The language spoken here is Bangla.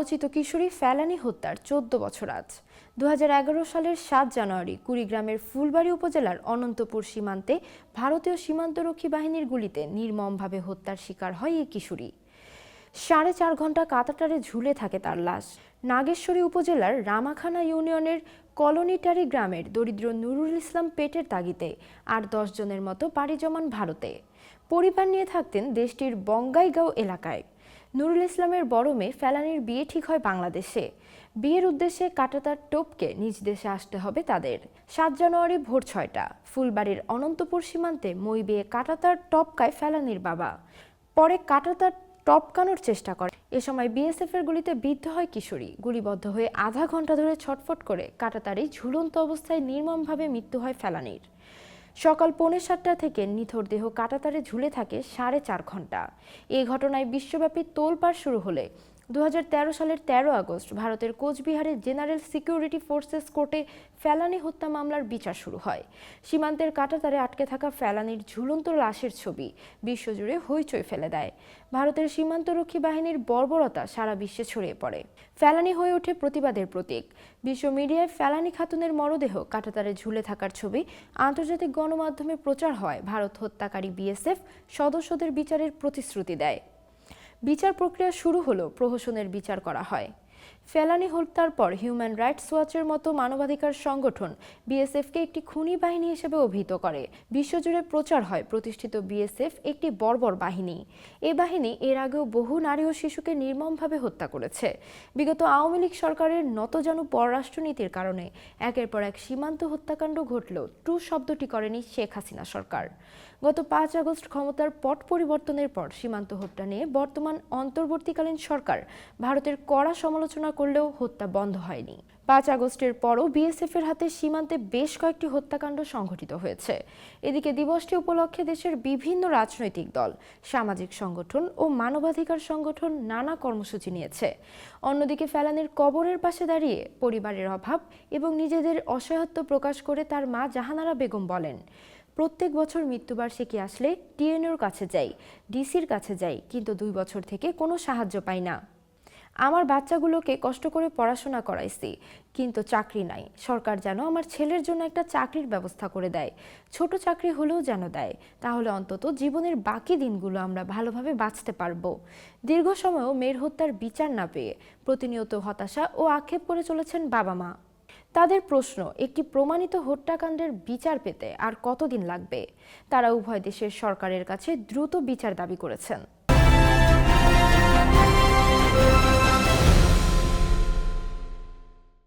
আলোচিত কিশোরী ফেলানি হত্যার চোদ্দ বছর আজ। দু হাজার এগারো সালের সাত জানুয়ারি কুড়িগ্রামের ফুলবাড়ি উপজেলার অনন্তপুর সীমান্তে ভারতীয় সীমান্তরক্ষী বাহিনীর গুলিতে নির্মমভাবে হত্যার শিকার হয় এই কিশোরী। সাড়ে চার ঘণ্টা কাতাটারে ঝুলে থাকে তার লাশ। নাগেশ্বরী উপজেলার রামাখানা ইউনিয়নের কলোনিটারি গ্রামের দরিদ্র নুরুল ইসলাম পেটের তাগিতে আর জনের মতো পাড়ি জমান ভারতে। পরিবার নিয়ে থাকতেন দেশটির বঙ্গাইগাঁও এলাকায়। নুরুল ইসলামের বড় মেয়ে ফেলানির বিয়ে ঠিক হয় বাংলাদেশে। বিয়ের উদ্দেশ্যে কাটাতার টোপকে নিজ দেশে আসতে হবে তাদের। সাত জানুয়ারি ভোর ছয়টা, ফুলবাড়ির অনন্তপুর সীমান্তে মই বিয়ে কাটাতার টপকায় ফেলানির বাবা। পরে কাটাতার টপকানোর চেষ্টা করে। এ সময় বিএসএফ এর গুলিতে বিদ্ধ হয় কিশোরী। গুলিবদ্ধ হয়ে আধা ঘণ্টা ধরে ছটফট করে কাটাতারি ঝুলন্ত অবস্থায় নির্মমভাবে মৃত্যু হয় ফেলানির। সকাল পৌনে সাতটা থেকে নিথর দেহ কাটাতারে ঝুলে থাকে সাড়ে চার ঘণ্টা। এ ঘটনায় বিশ্বব্যাপী তোলপাড় শুরু হলে দু হাজার তেরো সালের তেরো আগস্ট ভারতের কোচবিহারের জেনারেল সিকিউরিটি ফোর্সেস কোর্টে ফেলানি হত্যা মামলার বিচার শুরু হয়। সীমান্তের কাটাতারে আটকে থাকা ফেলানির ঝুলন্ত লাশের ছবি বিশ্বজুড়ে হইচই ফেলে দেয়। ভারতের সীমান্তরক্ষী বাহিনীর বর্বরতা সারা বিশ্বে ছড়িয়ে পড়ে। ফেলানি হয়ে ওঠে প্রতিবাদের প্রতীক। বিশ্ব মিডিয়ায় ফেলানি খাতুনের মরদেহ কাটাতারে ঝুলে থাকার ছবি আন্তর্জাতিক গণমাধ্যমে প্রচার হয়। ভারত হত্যাকারী বিএসএফ সদস্যদের বিচারের প্রতিশ্রুতি দেয়। বিচার প্রক্রিয়া শুরু হলো প্রহসনের বিচার করা হয়। ফেলানি হত্যার পর হিউম্যান রাইটস ওয়াচের মতো মানবাধিকার সংগঠন বিএসএফকে একটি খুনি বাহিনী হিসেবে অভিহিত করে। বিশ্বজুড়ে প্রচার হয় প্রতিষ্ঠিত বিএসএফ একটি বর্বর বাহিনী। এ বাহিনী এর আগেও বহু নারী ও শিশুকে নির্মমভাবে হত্যা করেছে। বিগত আওয়ামী লীগ সরকারের নতজানু পররাষ্ট্রনীতির কারণে একের পর এক সীমান্ত হত্যাকাণ্ড ঘটলেও ট্রু শব্দটি করেনি শেখ হাসিনা সরকার। গত পাঁচ আগস্ট ক্ষমতার পট পরিবর্তনের পর সীমান্ত হত্যা নিয়ে বর্তমান অন্তর্বর্তীকালীন সরকার ভারতের কড়া সমালোচনা করলেও হত্যা বন্ধ হয়নি। পাঁচ আগস্টের পরও বিএসএফ এর হাতে সীমান্তে বেশ কয়েকটি হত্যাকাণ্ড সংঘটিত হয়েছে। এদিকে দিবসটি উপলক্ষে দেশের বিভিন্ন রাজনৈতিক দল, সামাজিক সংগঠন ও মানবাধিকার সংগঠন নানা কর্মসূচি নিয়েছে। অন্যদিকে ফেলানির কবরের পাশে দাঁড়িয়ে পরিবারের অভাব এবং নিজেদের অসহায়ত্ব প্রকাশ করে তার মা জাহানারা বেগম বলেন, প্রত্যেক বছর মৃত্যুবার্ষিকী আসলে টিএনওর কাছে যাই, ডিসির কাছে যাই, কিন্তু দুই বছর থেকে কোনো সাহায্য পাই না। আমার বাচ্চাগুলোকে কষ্ট করে পড়াশোনা করাইছি, কিন্তু চাকরি নাই। সরকার যেন আমার ছেলের জন্য একটা চাকরির ব্যবস্থা করে দেয়। ছোট চাকরি হলেও যেন দেয়, তাহলে অন্তত জীবনের বাকি দিনগুলো আমরা ভালোভাবে বাঁচতে পারব। দীর্ঘ সময়ও মেয়ের হত্যার বিচার না পেয়ে প্রতিনিয়ত হতাশা ও আক্ষেপ করে চলেছেন বাবা মা। তাদের প্রশ্ন, একটি প্রমাণিত হত্যাকাণ্ডের বিচার পেতে আর কতদিন লাগবে? তারা উভয় দেশের সরকারের কাছে দ্রুত বিচার দাবি করেছেন।